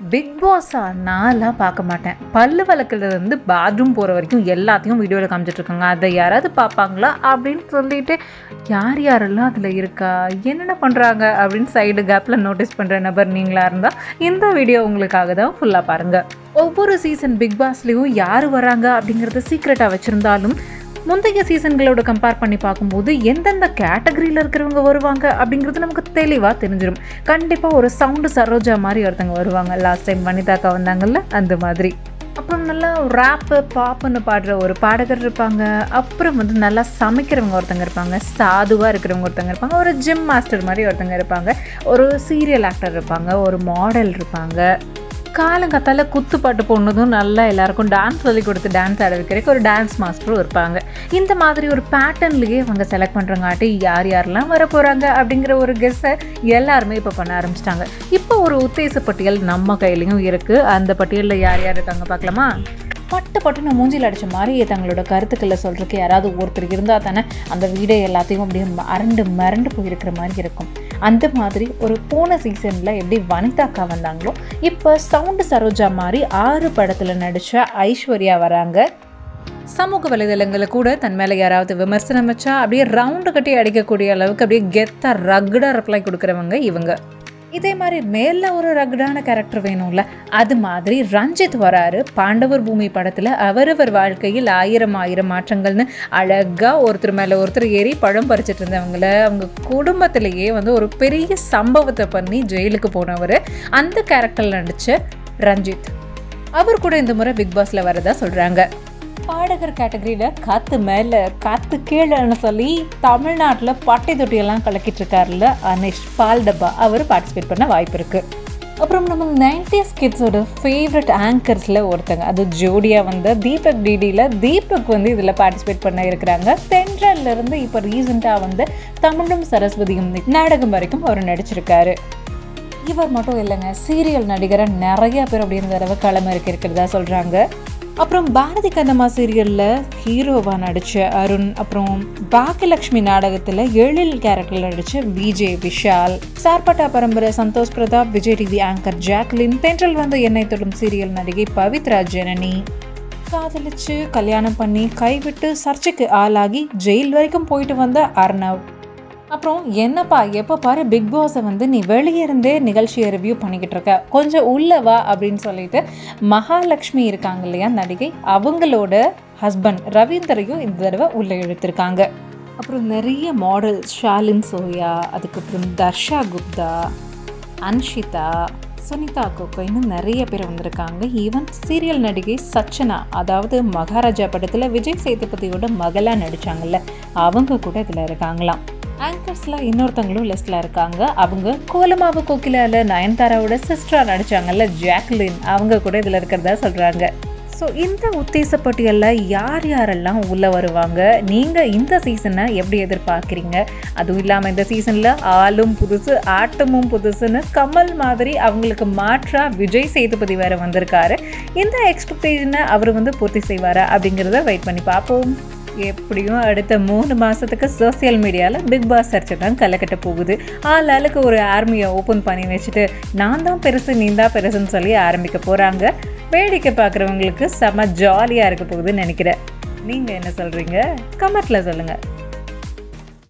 Big பாஸா நான்லாம் பார்க்க மாட்டேன். பல்லு வளர்க்குறதுலேருந்து பாத்ரூம் போகிற வரைக்கும் எல்லாத்தையும் வீடியோவில் காமிச்சிட்ருக்காங்க அதை யாராவது பார்ப்பாங்களா அப்படின்னு சொல்லிட்டு யார் யாரெல்லாம் அதில் இருக்கா? என்னென்ன பண்ணுறாங்க அப்படின்னு சைடு கேப்பில் நோட்டீஸ் பண்ணுற நபர் நீங்களாக இருந்தால் இந்த வீடியோ உங்களுக்காக தான் ஃபுல்லாக பாருங்கள் ஒவ்வொரு சீசன் பிக் பாஸ்லேயும் யார் வராங்க அப்படிங்கிறத சீக்ரெட்டாக வச்சுருந்தாலும் முந்தைய சீசன்களோட கம்பேர் பண்ணி பார்க்கும்போது எந்தெந்த கேட்டகரியில் இருக்கிறவங்க வருவாங்க அப்படிங்கிறது நமக்கு தெளிவாக தெரிஞ்சிடும் கண்டிப்பாக ஒரு சவுண்டு சரோஜா மாதிரி ஒருத்தங்க வருவாங்க. லாஸ்ட் டைம் வனிதாக்கா வந்தாங்கல்ல அந்த மாதிரி. அப்புறம் நல்லா ரேப்பு பாப்புன்னு பாடுற ஒரு பாடகர் இருப்பாங்க. அப்புறம் வந்து நல்லா சமைக்கிறவங்க ஒருத்தங்க இருப்பாங்க. சாதுவாக இருக்கிறவங்க ஒருத்தங்க இருப்பாங்க. ஒரு ஜிம் மாஸ்டர் மாதிரி ஒருத்தங்க இருப்பாங்க. ஒரு சீரியல் ஆக்டர் இருப்பாங்க. ஒரு மாடல் இருப்பாங்க. காலங்கத்தால குத்துப்பாட்டு போடணும் நல்லா எல்லாருக்கும் டான்ஸ் சொல்லி கொடுத்து டான்ஸ் ஆட வைக்கிறதுக்கு ஒரு டான்ஸ் மாஸ்டரும் இருப்பாங்க. இந்த மாதிரி ஒரு பேட்டர்ன்லேயே அவங்க செலக்ட் பண்ணுறங்காட்டி யார் யாரெல்லாம் வர போகிறாங்க அப்படிங்கிற ஒரு கெஸ்ஸை எல்லாருமே இப்போ பண்ண ஆரம்பிச்சிட்டாங்க. இப்போ ஒரு உத்தேச பட்டியல் நம்ம கையிலையும் இருக்குது அந்த பட்டியலில் யார் யார் இருக்காங்க பார்க்கலாமா? பட்டு பட்டுன்னு மூஞ்சில் அடித்த மாதிரி தங்களோட கருத்துக்களை சொல்கிறதுக்கு யாராவது ஒருத்தர் இருந்தால் தானே அந்த வீடை எல்லாத்தையும் அப்படியே மறண்டு மறண்டு போயிருக்கிற மாதிரி இருக்கும். அந்த மாதிரி ஒரு போன சீசனில் எப்படி வனிதாக்கா வந்தாங்களோ இப்போ சவுண்டு சரோஜா மாதிரி ஆறு படத்தில் நடித்த ஐஸ்வர்யா வராங்க. சமூக வலைதளங்களில் கூட தன் மேலே யாராவது விமர்சனம் வச்சா அப்படியே ரவுண்டு கட்டி அடிக்கக்கூடிய அளவுக்கு அப்படியே கெத்தாக ரகுடாக ரிப்ளை கொடுக்குறவங்க இவங்க. இதே மாதிரி மேல ஒரு ரகுடான கேரக்டர் வேணும்ல அது மாதிரி ரஞ்சித் வராரு. பாண்டவர் பூமி படத்தில் அவரவர் வாழ்க்கையில் ஆயிரம் ஆயிரம் மாற்றங்கள்னு அழகாக ஒருத்தர் மேலே ஒருத்தர் ஏறி பழம் பறிச்சிட்டு இருந்தவங்கள அவங்க குடும்பத்திலேயே வந்து ஒரு பெரிய சம்பவத்தை பண்ணி ஜெயிலுக்கு போனவர். அந்த கேரக்டரில் நடித்த ரஞ்சித். அவர் கூட இந்த முறை பிக் பாஸில் வரதா சொல்கிறாங்க பாடகர் கேட்டகரியில் காற்று மேலே காற்று கீழேன்னு சொல்லி தமிழ்நாட்டில் பட்டை தொட்டியெல்லாம் கலக்கிட்டு இருக்காருல்ல அனிஷ் பால்டப்பா. அவர் பார்ட்டிசிபேட் பண்ண வாய்ப்பு இருக்குது அப்புறம் நம்ம நைன்டிஸ் கிட்ஸோட ஃபேவரட் ஆங்கர்ஸில் ஒருத்தங்க. அது ஜோடியாக வந்த தீபக் டிடியில் தீபக் வந்து இதில் பார்ட்டிசிபேட் பண்ண இருக்கிறாங்க. சென்ட்ரல்லேருந்து இப்போ ரீசெண்டாக வந்து தமிழும் சரஸ்வதியும் நாடகம் வரைக்கும் அவர் நடிச்சிருக்காரு. இவர் மட்டும் இல்லைங்க சீரியல் நடிகரை நிறைய பேர் அப்படின்னு தடவை களம் இருக்க இருக்கிறதா சொல்கிறாங்க அப்புறம் பாரதி கண்ணம்மா சீரியலில் ஹீரோவாக நடித்த அருண் அப்புறம் பாக்கியலக்ஷ்மி நாடகத்தில் எழில் கேரக்டரில் நடித்த Vijay Vishal Sarpatta Parambarai Santhosh Prathap Vijay TV anchor Jacqueline Thendral Vandha Ennai தொடும் சீரியல் நடிகை பவித்ரா ஜனனி. காதலிச்சு கல்யாணம் பண்ணி கைவிட்டு சர்ச்சைக்கு ஆளாகி ஜெயில் வரைக்கும் போயிட்டு வந்த அர்ணவ். அப்புறம் என்னப்பா எப்போ பாரு பிக் பாஸை வந்து நீ வெளியே இருந்தே நிகழ்ச்சியை ரிவ்யூ பண்ணிக்கிட்டு இருக்க. கொஞ்சம் உள்ளே வா அப்படின்னு சொல்லிட்டு மகாலட்சுமி இருக்காங்க இல்லையா நடிகை? அவங்களோட ஹஸ்பண்ட் ரவீந்தரையும் இந்த தடவை உள்ளே இழுத்திருக்காங்க. அப்புறம் நிறைய மாடல்ஸ் ஷாலின் சோயா அதுக்கப்புறம் தர்ஷா குப்தா அன்ஷிதா சுனிதா கோகோன்னு நிறைய பேர் வந்திருக்காங்க. ஈவன் சீரியல் நடிகை சச்சனா அதாவது மகாராஜா படத்தில் விஜய் சேதுபதியோட மகளாக நடித்தாங்கல்ல அவங்க கூட இதில் இருக்காங்களாம். ஆங்கர்ஸில் இன்னொருத்தங்களும் லிஸ்ட்டில் இருக்காங்க. அவங்க கோலமாவு கோகிலால நயன்தாராவோட சிஸ்டராக நடித்தாங்கல்ல ஜாக்லின் அவங்க கூட இதில் இருக்கிறதா சொல்கிறாங்க ஸோ இந்த உத்தேச பட்டியலில் யார் யாரெல்லாம் உள்ளே வருவாங்க? நீங்கள் இந்த சீசனை எப்படி எதிர்பார்க்குறீங்க? அதுவும் இல்லாமல் இந்த சீசனில் ஆளும் புதுசு ஆட்டமும் புதுசுன்னு கமல் மாதிரி அவங்களுக்கு மாற்றாக விஜய் சேதுபதி வேறு வந்திருக்காரு. இந்த எக்ஸ்பெக்டேஷனை அவர் வந்து பூர்த்தி செய்வாரா அப்படிங்கிறத வெயிட் பண்ணி பார்ப்போம். எப்படியும் அடுத்த மூணு மாதத்துக்கு சோசியல் மீடியாவில் பிக் பாஸ் சர்ச்சை தான் கலக்கட்ட போகுது. ஆள் ஆளுக்கு ஒரு ஆர்மியை ஓப்பன் பண்ணி வச்சுட்டு நான் தான் பெருசு நீ தான் பெருசுன்னு சொல்லி ஆரம்பிக்க போகிறாங்க வேடிக்கை பார்க்குறவங்களுக்கு செம ஜாலியாக இருக்க போகுதுன்னு நினைக்கிறேன். நீங்கள் என்ன சொல்கிறீங்க கமெண்ட்டில் சொல்லுங்கள்